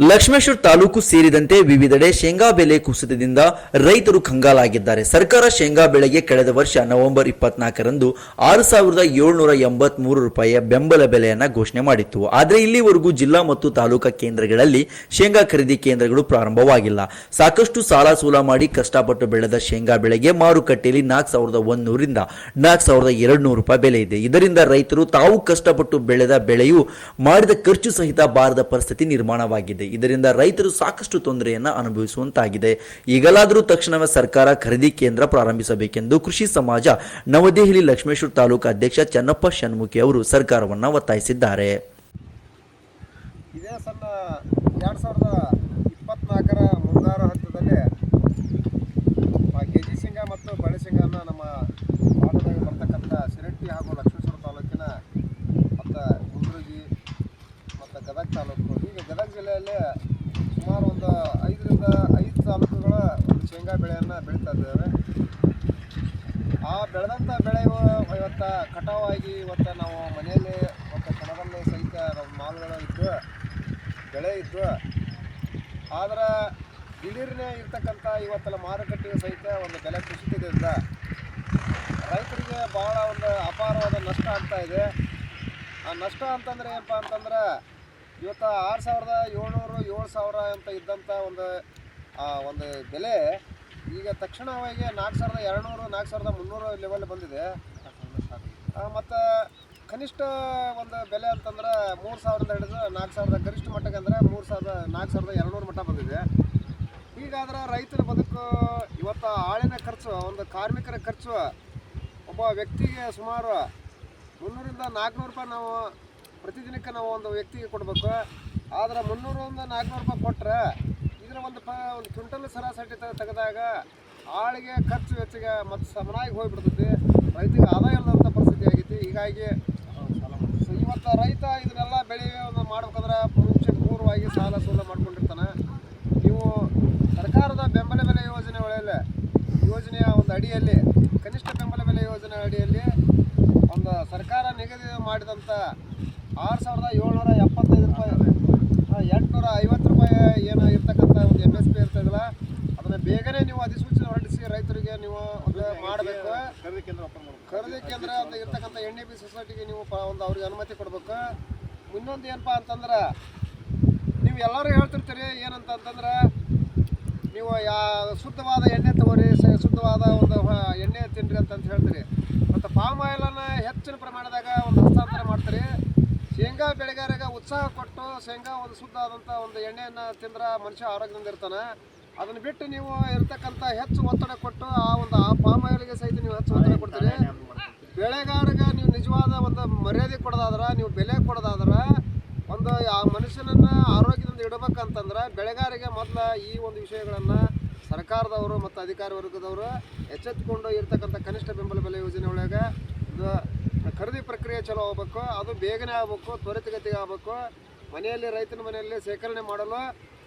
ಲಕ್ಷ್ಮೇಶ್ವರ ತಾಲೂಕು ಸೇರಿದಂತೆ ವಿವಿಧೆಡೆ ಶೇಂಗಾ ಬೆಲೆ ಕುಸಿತದಿಂದ ರೈತರು ಕಂಗಾಲಾಗಿದ್ದಾರೆ. ಸರ್ಕಾರ ಶೇಂಗಾ ಬೆಳೆಗೆ ಕಳೆದ ವರ್ಷ ನವೆಂಬರ್ ಇಪ್ಪತ್ನಾಲ್ಕರಂದು ಆರು ಸಾವಿರದ ಏಳ್ನೂರ ಎಂಬತ್ಮೂರು ರೂಪಾಯಿಯ ಬೆಂಬಲ ಬೆಲೆಯನ್ನು ಘೋಷಣೆ ಮಾಡಿತ್ತು. ಆದರೆ ಇಲ್ಲಿವರೆಗೂ ಜಿಲ್ಲಾ ಮತ್ತು ತಾಲೂಕಾ ಕೇಂದ್ರಗಳಲ್ಲಿ ಶೇಂಗಾ ಖರೀದಿ ಕೇಂದ್ರಗಳು ಪ್ರಾರಂಭವಾಗಿಲ್ಲ. ಸಾಕಷ್ಟು ಸಾಲ ಸೂಲ ಮಾಡಿ ಕಷ್ಟಪಟ್ಟು ಬೆಳೆದ ಶೇಂಗಾ ಬೆಳೆಗೆ ಮಾರುಕಟ್ಟೆಯಲ್ಲಿ ನಾಲ್ಕು ಸಾವಿರದ ಒಂದೂರಿಂದ ನಾಲ್ಕು ಸಾವಿರದ ಎರಡು ನೂರು ರೂಪಾಯಿ ಬೆಲೆ ಇದೆ. ಇದರಿಂದ ರೈತರು ತಾವು ಕಷ್ಟಪಟ್ಟು ಬೆಳೆದ ಬೆಳೆಯು ಮಾಡಿದ ಖರ್ಚು ಸಹಿತ ಬಾರದ ಪರಿಸ್ಥಿತಿ ನಿರ್ಮಾಣವಾಗಿದೆ. ಇದರಿಂದ ರೈತರು ಸಾಕಷ್ಟು ತೊಂದರೆಯನ್ನು ಅನುಭವಿಸುವಂತಾಗಿದೆ. ಈಗಲಾದರೂ ತಕ್ಷಣವೇ ಸರ್ಕಾರ ಖರೀದಿ ಕೇಂದ್ರ ಪ್ರಾರಂಭಿಸಬೇಕೆಂದು ಕೃಷಿ ಸಮಾಜ ನವದೆಹಲಿ ಲಕ್ಷ್ಮೇಶ್ವರ ತಾಲೂಕು ಅಧ್ಯಕ್ಷ ಚನ್ನಪ್ಪ ಷಣ್ಮುಖಿ ಅವರು ಸರ್ಕಾರವನ್ನು ಒತ್ತಾಯಿಸಿದ್ದಾರೆ. ಇದೇ ಸಣ್ಣ ಎರಡು ಸಾವಿರದ ಇಪ್ಪತ್ನಾಲ್ಕರ ಶೇಂಗಾ ಬೆಳೆಯನ್ನು ಬೆಳೀತಾ ಇದ್ದೇವೆ. ಆ ಬೆಳೆದಂಥ ಬೆಳೆ ಇವತ್ತು ಕಟಾವಾಗಿ ಇವತ್ತು ನಾವು ಮನೆಯಲ್ಲಿ ಮತ್ತು ಕಣದಲ್ಲಿ ಸಹಿತ ನಮ್ಮ ಮಾಲ್ಗಳು ಇದ್ದು, ಬೆಳೆ ಇದ್ದು, ಆದ್ರೆ ದಿಢೀರ್ನೇ ಇರ್ತಕ್ಕಂಥ ಇವತ್ತೆಲ್ಲ ಮಾರುಕಟ್ಟೆಯು ಸಹಿತ ಒಂದು ಬೆಲೆ ಕುಸಿತದಿಂದ ರೈತರಿಗೆ ಭಾಳ ಒಂದು ಅಪಾರವಾದ ನಷ್ಟ ಆಗ್ತಾ ಇದೆ. ಆ ನಷ್ಟ ಅಂತಂದ್ರೆ ಏನಪ್ಪ ಅಂತಂದ್ರೆ ಇವತ್ತು ಆರು ಸಾವಿರದ ಏಳ್ನೂರು ಏಳು ಸಾವಿರ ಅಂತ ಇದ್ದಂಥ ಒಂದು, ಆ ಒಂದು ಬೆಲೆ ಈಗ ತಕ್ಷಣವಾಗಿ ನಾಲ್ಕು ಸಾವಿರದ ಎರಡುನೂರು, ನಾಲ್ಕು ಸಾವಿರದ ಮುನ್ನೂರು ಲೆವೆಲ್ ಬಂದಿದೆ. ಮತ್ತು ಕನಿಷ್ಠ ಒಂದು ಬೆಲೆ ಅಂತಂದ್ರೆ ಮೂರು ಸಾವಿರದ ಹಿಡಿದು ನಾಲ್ಕು ಸಾವಿರದ, ಗರಿಷ್ಠ ಮಟ್ಟಕ್ಕೆ ಅಂದರೆ ಮೂರು ಸಾವಿರದ, ನಾಲ್ಕು ಸಾವಿರದ ಎರಡುನೂರು ಮಟ್ಟ ಬಂದಿದೆ. ಹೀಗಾದ್ರೆ ರೈತರ ಬದುಕು, ಇವತ್ತು ಆಳಿನ ಖರ್ಚು, ಒಂದು ಕಾರ್ಮಿಕರ ಖರ್ಚು, ಒಬ್ಬ ವ್ಯಕ್ತಿಗೆ ಸುಮಾರು ಮುನ್ನೂರಿಂದ ನಾಲ್ಕುನೂರು ರೂಪಾಯಿ ನಾವು ಪ್ರತಿದಿನಕ್ಕೆ ನಾವು ಒಂದು ವ್ಯಕ್ತಿಗೆ ಕೊಡಬೇಕು. ಆದರೆ ಮುನ್ನೂರಿಂದ ನಾಲ್ಕುನೂರು ರೂಪಾಯಿ ಕೊಟ್ಟರೆ ಇದರ ಒಂದು ಪ, ಒಂದು ಕ್ವಿಂಟಲ್ ಸರಾಸರಿ ತೆಗೆದಾಗ ಆಳಿಗೆ ಖರ್ಚು ವೆಚ್ಚಗೆ ಮತ್ತು ಸಮನಾಗಿ ಹೋಗಿಬಿಡ್ತೈತಿ. ರೈತರಿಗೆ ಆದಾಯ ಇಲ್ಲದಂಥ ಪರಿಸ್ಥಿತಿ ಆಗೈತಿ. ಹೀಗಾಗಿ ಇವತ್ತು ರೈತ ಇದನ್ನೆಲ್ಲ ಬೆಳೆ ಮಾಡ್ಬೇಕಂದ್ರೆ ಮುಂಚೆ ಪೂರ್ವವಾಗಿ ಸಾಲ ಸೂಲ ಮಾಡ್ಕೊಂಡಿರ್ತಾನೆ. ನೀವು ಸರ್ಕಾರದ ಬೆಂಬಲ ಬೆಲೆ ಯೋಜನೆ ಒಳಗೆ ಯೋಜನೆಯ ಒಂದು ಅಡಿಯಲ್ಲಿ, ಕನಿಷ್ಠ ಬೆಂಬಲ ಬೆಲೆ ಯೋಜನೆ ಅಡಿಯಲ್ಲಿ ಒಂದು ಸರ್ಕಾರ ನಿಗದಿ ಮಾಡಿದಂಥ ಆರು ಸಾವಿರದ ಏಳ್ನೂರ ಎಪ್ಪತ್ತೈದು ರೂಪಾಯಿ ಎಂಟುನೂರ ಐವತ್ತು ರೂಪಾಯಿ ಏನು ಇರ್ತಕ್ಕಂಥ ಒಂದು ಎಂ ಎಸ್ ಪಿ ಇರ್ತದಲ್ಲ ಅದನ್ನು ಬೇಗನೆ ನೀವು ಅಧಿಸೂಚನೆ ಹೊರಡಿಸಿ ರೈತರಿಗೆ ನೀವು ಒಂದು ಮಾಡಬೇಕು. ಖರೀದಿ ಕೇಂದ್ರ ಖರೀದಿ ಕೇಂದ್ರ ಅಂತ ಇರ್ತಕ್ಕಂಥ ಎಣ್ಣೆ ಬಿ ಸೊಸೈಟಿಗೆ ನೀವು ಒಂದು ಅವ್ರಿಗೆ ಅನುಮತಿ ಕೊಡಬೇಕು. ಇನ್ನೊಂದು ಏನಪ್ಪ ಅಂತಂದ್ರೆ ನೀವು ಎಲ್ಲರೂ ಹೇಳ್ತಿರ್ತೀರಿ ಏನಂತ ಅಂತಂದ್ರೆ ನೀವು ಯಾ ಶುದ್ಧವಾದ ಎಣ್ಣೆ ತಗೋರಿ ಶುದ್ಧವಾದ ಒಂದು ಹ- ಎಣ್ಣೆ ತಿನ್ರಿ ಅಂತಂತ ಹೇಳ್ತೀರಿ ಮತ್ತು ಪಾಮ್ ಆಯಿಲನ್ನು ಹೆಚ್ಚಿನ ಪ್ರಮಾಣದಾಗ ಒಂದು ಹಸ್ತಾಂತರ ಮಾಡ್ತೀರಿ ಶೇಂಗಾ ಬೆಳೆಗಾರರಿಗೆ ಉತ್ಸಾಹ ಕೊಟ್ಟು ಶೇಂಗಾ ಒಂದು ಶುದ್ಧ ಆದಂಥ ಒಂದು ಎಣ್ಣೆಯನ್ನು ತಿಂದ್ರೆ ಮನುಷ್ಯ ಆರೋಗ್ಯದಿಂದ ಇರ್ತಾನೆ ಅದನ್ನು ಬಿಟ್ಟು ನೀವು ಇರ್ತಕ್ಕಂಥ ಹೆಚ್ಚು ಒತ್ತಡ ಕೊಟ್ಟು ಆ ಒಂದು ಆ ಪಾಮ್ ಆಯಿಲ್ಗೆ ಸಹಿತ ನೀವು ಹೆಚ್ಚು ಒತ್ತಡ ಕೊಡ್ತೀರಿ. ಬೆಳೆಗಾರರಿಗೆ ನೀವು ನಿಜವಾದ ಒಂದು ಮರ್ಯಾದೆ ಕೊಡೋದಾದ್ರೆ ನೀವು ಬೆಲೆ ಕೊಡೋದಾದ್ರೆ ಒಂದು ಆ ಮನುಷ್ಯನನ್ನ ಆರೋಗ್ಯದಿಂದ ಇಡಬೇಕಂತಂದ್ರೆ ಬೆಳೆಗಾರಿಗೆ ಮೊದಲ ಈ ಒಂದು ವಿಷಯಗಳನ್ನು ಸರ್ಕಾರದವರು ಮತ್ತು ಅಧಿಕಾರಿ ವರ್ಗದವರು ಎಚ್ಚೆತ್ತುಕೊಂಡು ಇರ್ತಕ್ಕಂಥ ಕನಿಷ್ಠ ಬೆಂಬಲ ಬೆಲೆ ಯೋಜನೆ ಒಳಗೆ ಖರೀದಿ ಪ್ರಕ್ರಿಯೆ ಚಲೋ ಆಗ್ಬೇಕು, ಅದು ಬೇಗನೆ ಆಗಬೇಕು, ತ್ವರಿತಗತಿಗೆ ಆಗಬೇಕು. ಮನೆಯಲ್ಲಿ, ರೈತನ ಮನೆಯಲ್ಲಿ ಶೇಖರಣೆ ಮಾಡಲು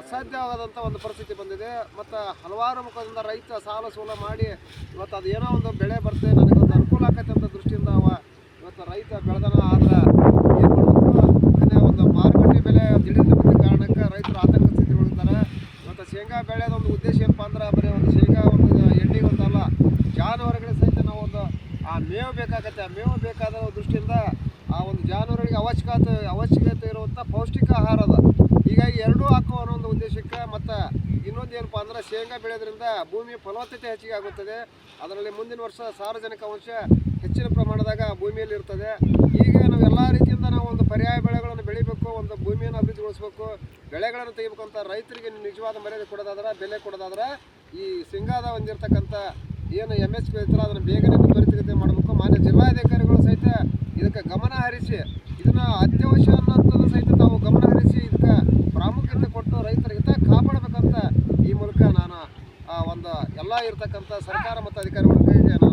ಅಸಾಧ್ಯವಾದಂಥ ಒಂದು ಪರಿಸ್ಥಿತಿ ಬಂದಿದೆ. ಮತ್ತು ಹಲವಾರು ಮುಖದಿಂದ ರೈತ ಸಾಲ ಸೂಲ ಮಾಡಿ ಇವತ್ತು ಅದು ಏನೋ ಒಂದು ಬೆಳೆ ಬರ್ತದೆ ನನಗೊಂದು ಅನುಕೂಲ ಆಕೈತೆ ಅಂತ ದೃಷ್ಟಿಯಿಂದ ಅವ ಇವತ್ತು ರೈತ ಬೆಳೆದನ. ಆದ್ರೆ ಒಂದು ಮಾರುಕಟ್ಟೆ ಬೆಲೆ ದಿಢೀರ್ ಬಂದ ಕಾರಣಕ್ಕೆ ರೈತರು ಆತಂಕ ಸ್ಥಿತಿ ಉಳಿದಾರೆ ಇವತ್ತು ಶೇಂಗಾ ಬೆಳೆಯೋದೊಂದು ಉದ್ದೇಶ ಏನಪ್ಪ ಅಂದ್ರೆ, ಬರೀ ಒಂದು ಶೇಂಗಾ ಒಂದು ಎಣ್ಣೆ ಒಂದಲ್ಲ, ಜಾನುವಾರುಗಳಿಗೆ ಸಹಿತ ಆ ಮೇವು ಬೇಕಾಗತ್ತೆ, ಆ ಮೇವು ಬೇಕಾದ ದೃಷ್ಟಿಯಿಂದ ಆ ಒಂದು ಜಾನುವಾರುಗಳಿಗೆ ಅವಶ್ಯಕತೆ ಅವಶ್ಯಕತೆ ಇರುವಂಥ ಪೌಷ್ಟಿಕ ಆಹಾರ ಅದ. ಹೀಗಾಗಿ ಎರಡೂ ಹಾಕುವ ಅನ್ನೋ ಒಂದು ಉದ್ದೇಶಕ್ಕೆ ಮತ್ತು ಇನ್ನೊಂದು ಏನಪ್ಪ ಅಂದ್ರೆ ಶೇಂಗಾ ಬೆಳೆಯೋದ್ರಿಂದ ಭೂಮಿಯ ಫಲವತ್ತತೆ ಹೆಚ್ಚಿಗೆ ಆಗುತ್ತದೆ. ಅದರಲ್ಲಿ ಮುಂದಿನ ವರ್ಷ ಸಾರ್ವಜನಿಕ ಅಂಶ ಹೆಚ್ಚಿನ ಪ್ರಮಾಣದಾಗ ಭೂಮಿಯಲ್ಲಿ ಇರ್ತದೆ. ಈಗ ನಾವು ಎಲ್ಲ ರೀತಿಯಿಂದ ನಾವು ಒಂದು ಪರ್ಯಾಯ ಬೆಳೆಗಳನ್ನು ಬೆಳಿಬೇಕು, ಒಂದು ಭೂಮಿಯನ್ನು ಅಭಿವೃದ್ಧಿಗೊಳಿಸಬೇಕು. ಬೆಳೆಗಳನ್ನು ತೆಗಿಬೇಕು ಅಂತ ರೈತರಿಗೆ ನಿಜವಾದ ಮರ್ಯಾದೆ ಕೊಡೋದಾದ್ರೆ, ಬೆಲೆ ಕೊಡೋದಾದ್ರೆ ಈ ಶೇಂಗಾದ ಹೊಂದಿರತಕ್ಕಂಥ ಏನು ಎಂ ಎಚ್ ಪಿ ಐತಲ್ಲ ಅದನ್ನು ಬೇಗನೆ ತ್ವರಿತಗತಿ ಮಾಡಬೇಕು. ಮಾನ್ಯ ಜಿಲ್ಲಾಧಿಕಾರಿಗಳು ಸಹಿತ ಇದಕ್ಕೆ ಗಮನ ಹರಿಸಿ, ಇದನ್ನು ಅತ್ಯವಶ್ಯ ಅನ್ನೋಂಥದ್ದು ಸಹಿತ ತಾವು ಗಮನ ಹರಿಸಿ ಇದಕ್ಕೆ ಪ್ರಾಮುಖ್ಯತೆ ಕೊಟ್ಟು ರೈತರ ಹಿತ ಕಾಪಾಡಬೇಕಂತ ಈ ಮೂಲಕ ನಾನು ಒಂದು ಎಲ್ಲ ಇರತಕ್ಕಂಥ ಸರ್ಕಾರ ಮತ್ತು ಅಧಿಕಾರಿಗಳಿಗೆ ನಾನು ಮನವಿ